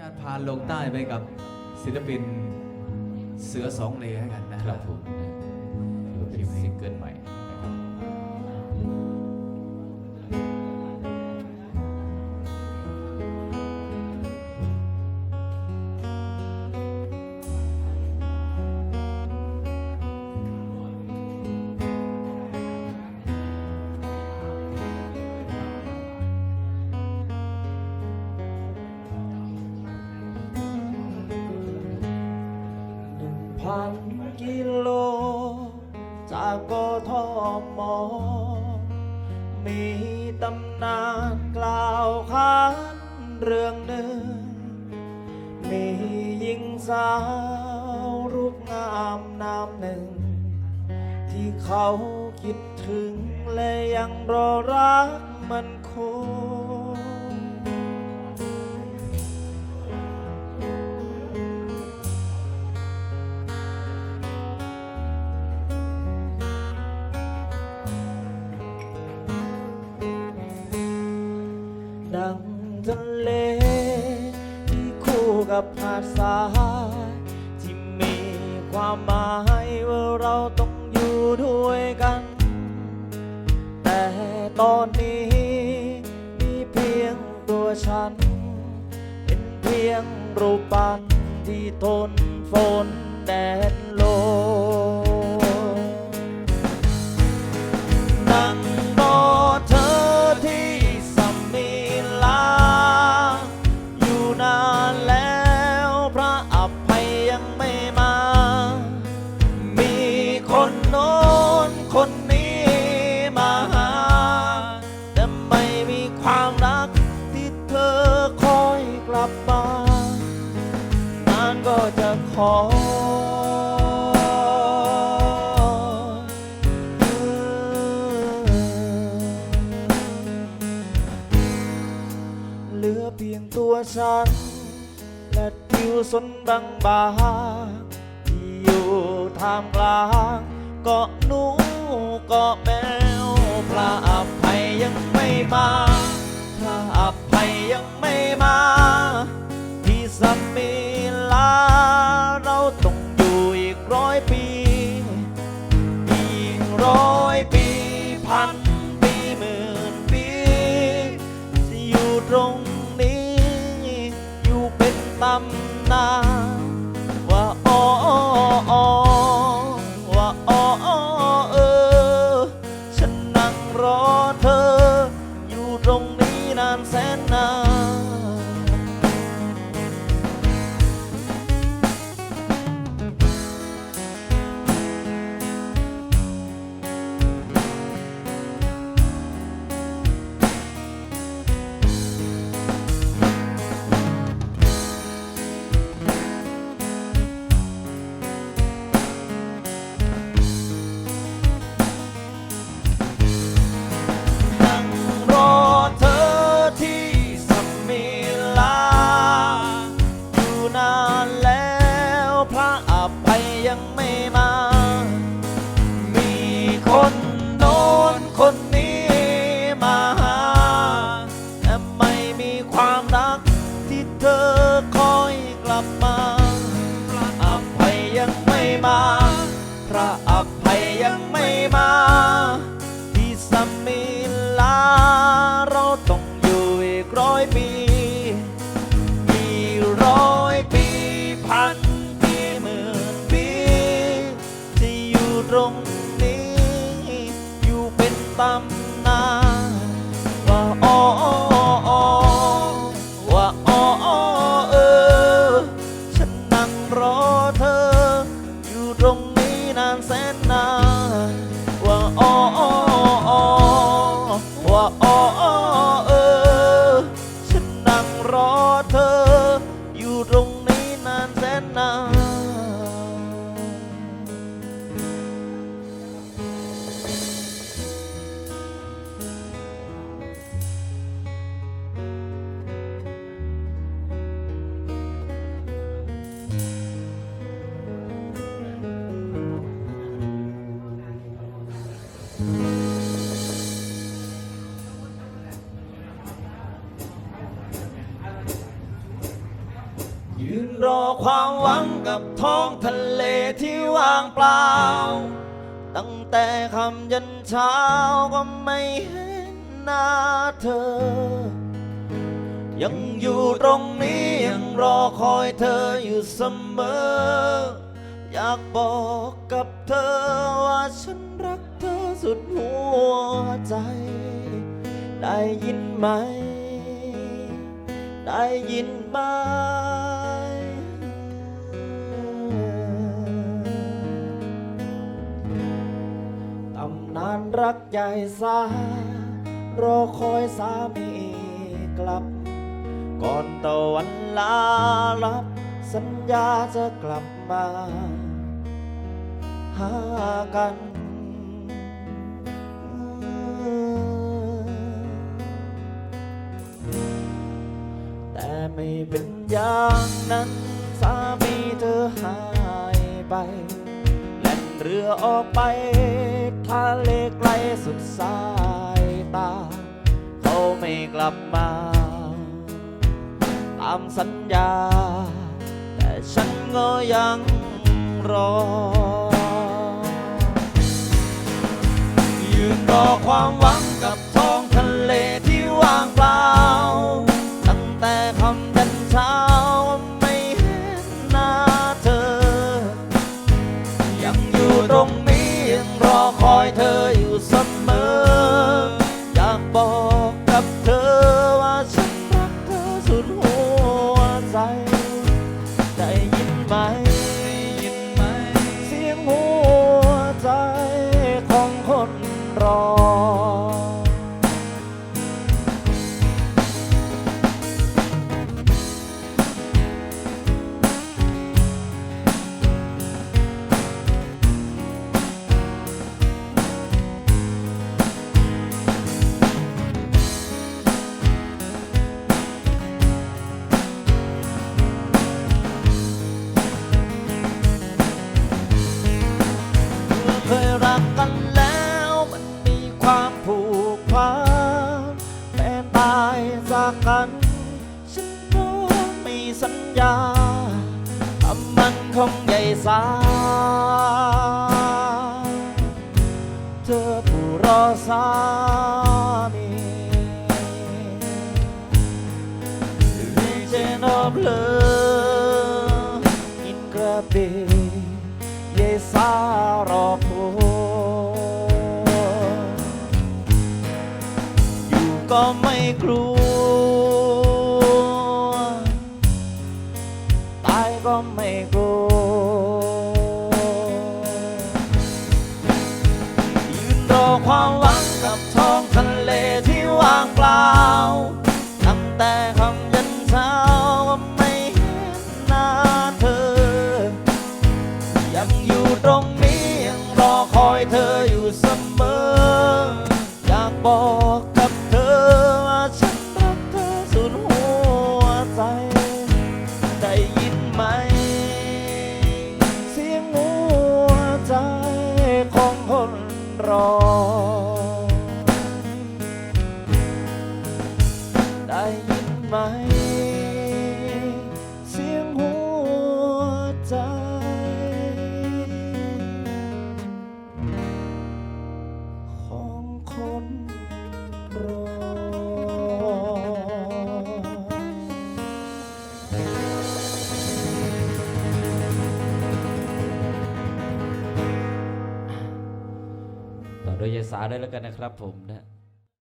ญาตพาลงใต้ไปกับศิลปินเสือสองเลให้กันนะครับผมถือว่าเป็นซิงเกิลใหม่ พันกิโล จากกทมมีตำนานกล่าวขานเรื่องหนึ่ง มีหญิงสาวรูปงามนามหนึ่ง ที่เขาคิดถึงและยังรอรักมันคง กับภาดทรายที่มีความหมายว่าเราต้องอยู่ด้วยกัน แต่ตอนนี้มีเพียงตัวฉัน เป็นเพียงรูปปั้นที่ทนฝนแดด ก็จะขอ เหลือเพียงตัวฉัน และผิวสนบางบางที่อยู่ท่ามกลางเกาะหนูเกาะแมวพระอภัยยังไม่มาพระอภัยยังไม่มา สมีลา เราต้องอยู่อีกร้อยปี 的。 ยืนรอความหวังกับท้องทะเลที่ว่างเปล่า ตั้งแต่คำยันเช้าก็ไม่เห็นหน้าเธอ ยังอยู่ตรงนี้ยังรอคอยเธออยู่เสมอ อยากบอกกับเธอว่าฉัน สุดหัวใจ ได้ยินไหม ได้ยินไหมตำนานรักใหญ่สารอคอยสามีกลับ ก่อนตะวันลาลับ สัญญาจะกลับมา หากัน ไม่เป็นอย่างนั้น สามีเธอหายไป แล่นเรือออกไปทะเลไกลสุดสายตา เขาไม่กลับมา ตามสัญญา แต่ฉันก็ยังรอ ยืนรอความหวังกับ ตรงนี้ยังรอคอยเธอ จากกัน ฉันก็มีสัญญาทำมันคงใหญ่สา เธอผู้รอสามี Legend of love in กระเบี่เยสารอพู ก็ไม่กลัวยืนรอความหวังกับท้องทะเลที่ว่างเปล่าตั้งแต่คำยันเช้าว่าไม่เห็นหน้าเธอ ยังอยู่ตรงนี้ ต่อด้วยยายสาด้วยแล้วกันนะครับผมนะ